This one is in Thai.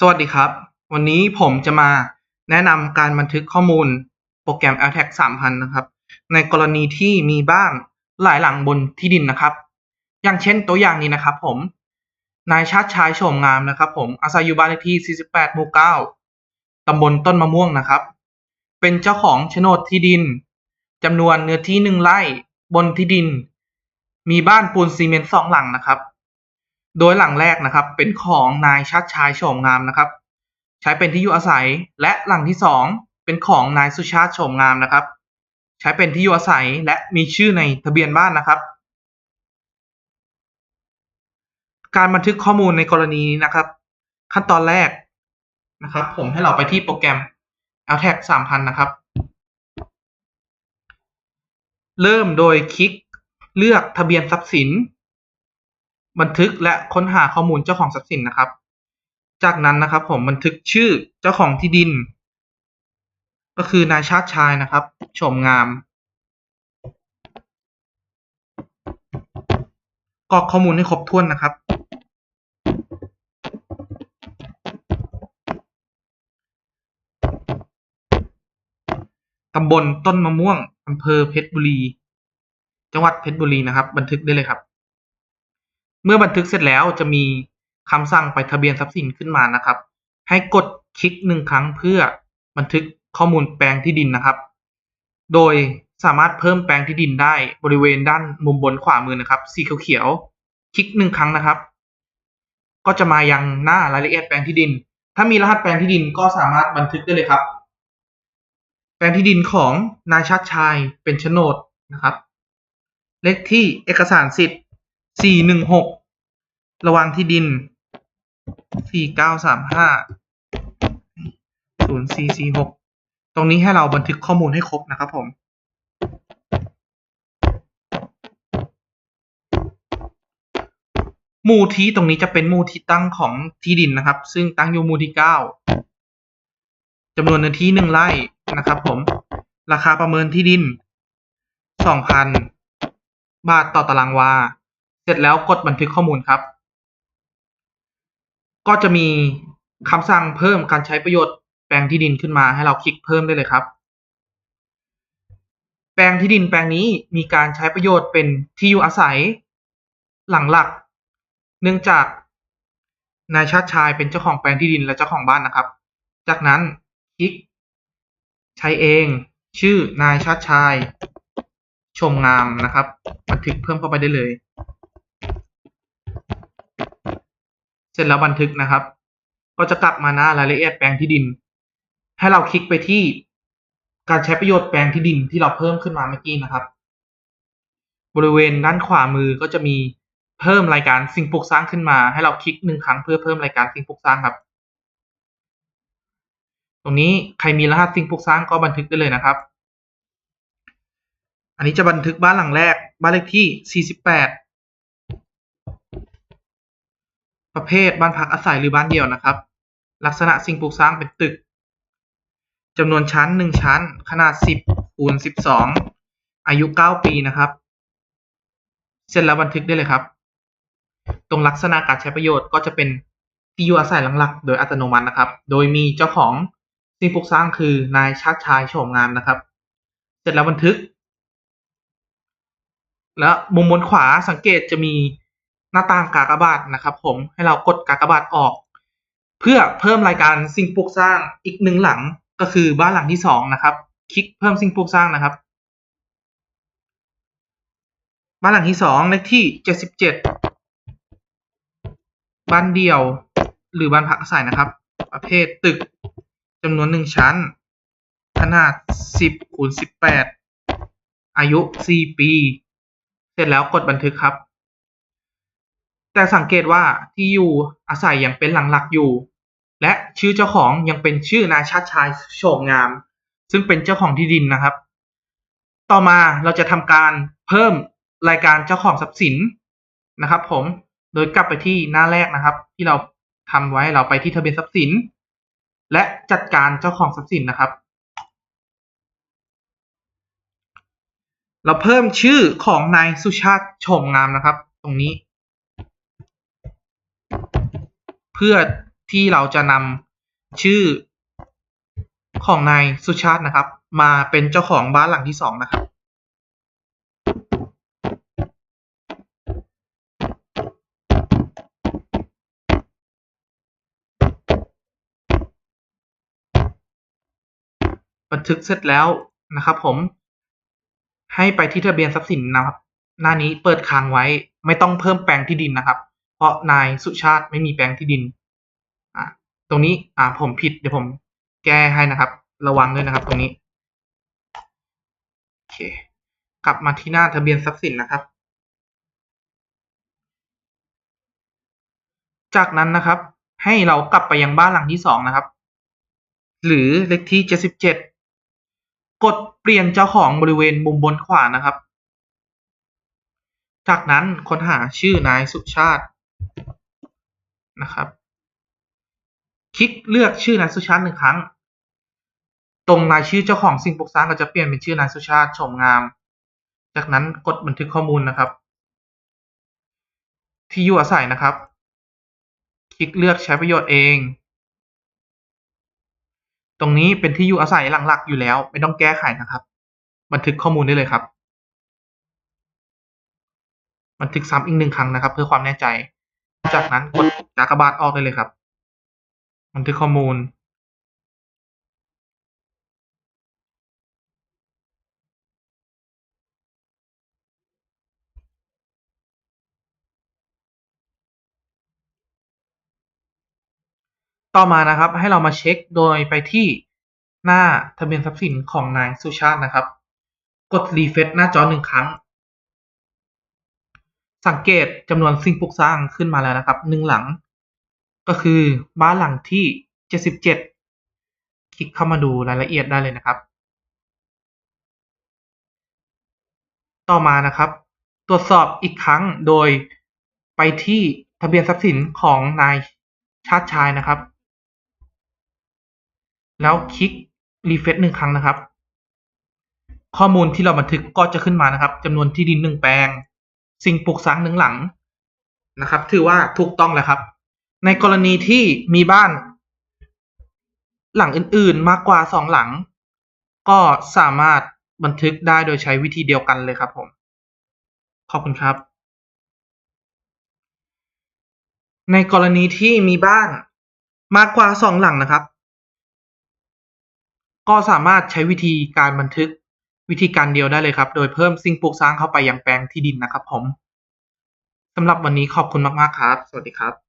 สวัสดีครับ วันนี้ผมจะมาแนะนำการบันทึกข้อมูลโปรแกรม LTAC 3000 นะครับ ในกรณีที่มีบ้านหลายหลังบนที่ดินนะครับ อย่างเช่นตัวอย่างนี้นะครับผมนายชาติชายโฉมงามนะครับ ผมอาศัยอยู่บ้านเลขที่ 48 หมู่ 9ตำบลต้นมะม่วงนะครับ เป็นเจ้าของโฉนดที่ดินจำนวนเนื้อที่หนึ่งไร่บนที่ดิน มีบ้านปูนซีเมนต์สองหลังนะครับ โดยหลังแรกนะครับเป็นของนายชัดชายโฉมงามนะครับ ใช้เป็นที่อยู่อาศัย และหลังที่สองเป็นของนายสุชาติโฉมงามนะครับ ใช้เป็นที่อยู่อาศัยและมีชื่อในทะเบียนบ้านนะครับ การบันทึกข้อมูลในกรณีนี้นะครับ ขั้นตอนแรกนะครับ ผมให้เราไปที่โปรแกรม LTAC 3000 นะครับ เริ่มโดยคลิกเลือกทะเบียนทรัพย์สิน บันทึกและค้นหาข้อมูลเจ้าของทรัพย์สินนะครับ จากนั้นนะครับผมบันทึกชื่อเจ้าของที่ดิน ก็คือนายชาติชายนะครับโฉมงามกรอกข้อมูลให้ครบถ้วนนะครับ ตำบลต้นมะม่วงอำเภอเพชรบุรี จังหวัดเพชรบุรีนะครับ บันทึกได้เลยครับ เมื่อบันทึกเสร็จแล้วจะมีคำสั่งไปทะเบียนทรัพย์สินขึ้นมานะครับ ให้กดคลิกหนึ่งครั้งเพื่อบันทึกข้อมูลแปลงที่ดินนะครับ โดยสามารถเพิ่มแปลงที่ดินได้บริเวณด้านมุมบนขวามือนะครับ สีเขียวๆคลิกหนึ่งครั้งนะครับ ก็จะมายังหน้ารายละเอียดแปลงที่ดิน ถ้ามีรหัสแปลงที่ดินก็สามารถบันทึกได้เลยครับ แปลงที่ดินของนายชาติชายเป็นโฉนดนะครับ เลขที่เอกสารสิทธิ์ 416ระว่างที่ดิน4935 0446ตรงนี้ให้เราบันทึกข้อมูลให้ครบนะครับผมหมู่ที่ตรงนี้จะเป็นหมู่ที่ตั้งของที่ดินนะครับ ซึ่งตั้งอยู่หมู่ที่9จำนวนเนื้อที่หนึ่งไร่นะครับผม ราคาประเมินที่ดิน2,000บาทต่อตารางวา เสร็จแล้วกดบันทึกข้อมูลครับ ก็จะมีคำสั่งเพิ่มการใช้ประโยชน์แปลงที่ดินขึ้นมาให้เราคลิกเพิ่มได้เลยครับ แปลงที่ดินแปลงนี้มีการใช้ประโยชน์เป็นที่อยู่อาศัย หลังหลัก เนื่องจากนายชาติชายเป็นเจ้าของแปลงที่ดินและเจ้าของบ้านนะครับ จากนั้นคลิก ใช้เอง ชื่อนายชาติชาย ชมงามนะครับ บันทึกเพิ่มเข้าไปได้เลย เสร็จแล้วบันทึกนะครับ ก็จะกลับมาหน้ารายละเอียดแปลงที่ดิน ให้เราคลิกไปที่การใช้ประโยชน์แปลงที่ดินที่เราเพิ่มขึ้นมาเมื่อกี้นะครับ บริเวณด้านขวามือก็จะมีเพิ่มรายการสิ่งปลูกสร้างขึ้นมา ให้เราคลิกหนึ่งครั้งเพื่อเพิ่มรายการสิ่งปลูกสร้างครับ ตรงนี้ใครมีรหัสสิ่งปลูกสร้างก็บันทึกได้เลยนะครับ อันนี้จะบันทึกบ้านหลังแรกบ้านเลขที่ 48 ประเภทบ้านพักอาศัยหรือบ้านเดี่ยวนะครับ ลักษณะสิ่งปลูกสร้างเป็นตึกจำนวนชั้น 1 ชั้น ขนาด 10คูณ12 อายุ 9 ปีนะครับ เสร็จแล้วบันทึกได้เลยครับ ตรงลักษณะการใช้ประโยชน์ก็จะเป็นที่อยู่อาศัยหลักๆ โดยอัตโนมัตินะครับ โดยมีเจ้าของสิ่งปลูกสร้างคือนายชาติชายโฉมงามนะครับ เสร็จแล้วบันทึก แล้วมุมบนขวาสังเกตจะมี หน้าต่างกากบาทนะครับ ผมให้เรากดกากบาทออก เพื่อเพิ่มรายการสิ่งปลูกสร้างอีกหนึ่งหลังก็คือบ้านหลังที่สองนะครับ คลิกเพิ่มสิ่งปลูกสร้างนะครับ บ้านหลังที่สองเลขที่เจ็ดสิบเจ็ดบ้านเดี่ยวหรือบ้านพักอาศัยนะครับ ประเภทตึกจำนวนหนึ่งชั้น ขนาดสิบคูณสิบแปดอายุสี่ปี เสร็จแล้วกดบันทึกครับ แต่สังเกตว่าที่อยู่อาศัยยังเป็นหลังหลักอยู่ และชื่อเจ้าของยังเป็นชื่อนายชาติชายโฉมงาม ซึ่งเป็นเจ้าของที่ดินนะครับ ต่อมาเราจะทำการเพิ่มรายการเจ้าของทรัพย์สินนะครับ ผมโดยกลับไปที่หน้าแรกนะครับ ที่เราทำไว้เราไปที่ทะเบียนทรัพย์สิน และจัดการเจ้าของทรัพย์สินนะครับ เราเพิ่มชื่อของนายสุชาติโฉมงามนะครับ ตรงนี้ เพื่อที่เราจะนำชื่อของนายสุชาตินะครับ มาเป็นเจ้าของบ้านหลังที่สองนะครับ บันทึกเสร็จแล้วนะครับ ผม ให้ไปที่ทะเบียนทรัพย์สินนะครับ หน้านี้เปิดค้างไว้ไม่ต้องเพิ่มแปลงที่ดินนะครับ เพราะนายสุชาติไม่มีแปลงที่ดินอ่าตรงนี้อ่าผมผิดเดี๋ยวผมแก้ให้นะครับ ระวังด้วยนะครับ ตรงนี้โอเค กลับมาที่หน้าทะเบียนทรัพย์สินนะครับ จากนั้นนะครับ ให้เรากลับไปยังบ้านหลังที่สองนะครับ หรือเลขที่เจ็ดสิบเจ็ดกดเปลี่ยนเจ้าของบริเวณมุมบนขวานะครับ จากนั้นค้นหาชื่อนายสุชาติ นะครับ คลิกเลือกชื่อนายสุชาติหนึ่งครั้ง ตรงรายชื่อเจ้าของสิ่งปลูกสร้างก็จะเปลี่ยนเป็นชื่อนายสุชาติชมงาม จากนั้นกดบันทึกข้อมูลนะครับ ที่อยู่อาศัยนะครับ คลิกเลือกใช้ประโยชน์เอง ตรงนี้เป็นที่อยู่อาศัยหลักๆ อยู่แล้ว ไม่ต้องแก้ไขนะครับ บันทึกข้อมูลได้เลยครับบันทึกซ้ำอีกหนึ่งครั้งนะครับ เพื่อความแน่ใจ จากนั้นกดกากบาทออกได้เลยครับบันทึกข้อมูล ต่อมานะครับให้เรามาเช็คโดยไปที่หน้าทะเบียนทรัพย์สินของนายสุชาตินะครับ กดรีเฟรชหน้าจอหนึ่งครั้ง สังเกตจำนวนสิ่งปลูกสร้างขึ้นมาแล้วนะครับหนึ่งหลัง ก็คือบ้านหลังที่เจ็ดสิบเจ็ดคลิกเข้ามาดูรายละเอียดได้เลยนะครับ ต่อมานะครับ ตรวจสอบอีกครั้งโดยไปที่ทะเบียนทรัพย์สินของนายชาติชายนะครับ แล้วคลิกรีเฟรชหนึ่งครั้งนะครับ ข้อมูลที่เราบันทึกก็จะขึ้นมานะครับจำนวนที่ดินหนึ่งแปลง สิ่งปลูกสร้างหนึ่งหลังนะครับ ถือว่าถูกต้องแล้วครับ ในกรณีที่มีบ้าน หลังอื่นๆมากกว่าสองหลัง ก็สามารถบันทึกได้โดยใช้วิธีเดียวกันเลยครับผม ขอบคุณครับ ในกรณีที่มีบ้านมากกว่าสองหลังนะครับ ก็สามารถใช้วิธีการบันทึก วิธีการเดียวได้เลยครับ โดยเพิ่มสิ่งปลูกสร้างเข้าไปยังแปลงที่ดินนะครับผมสำหรับวันนี้ขอบคุณมาก ๆ ครับ สวัสดีครับ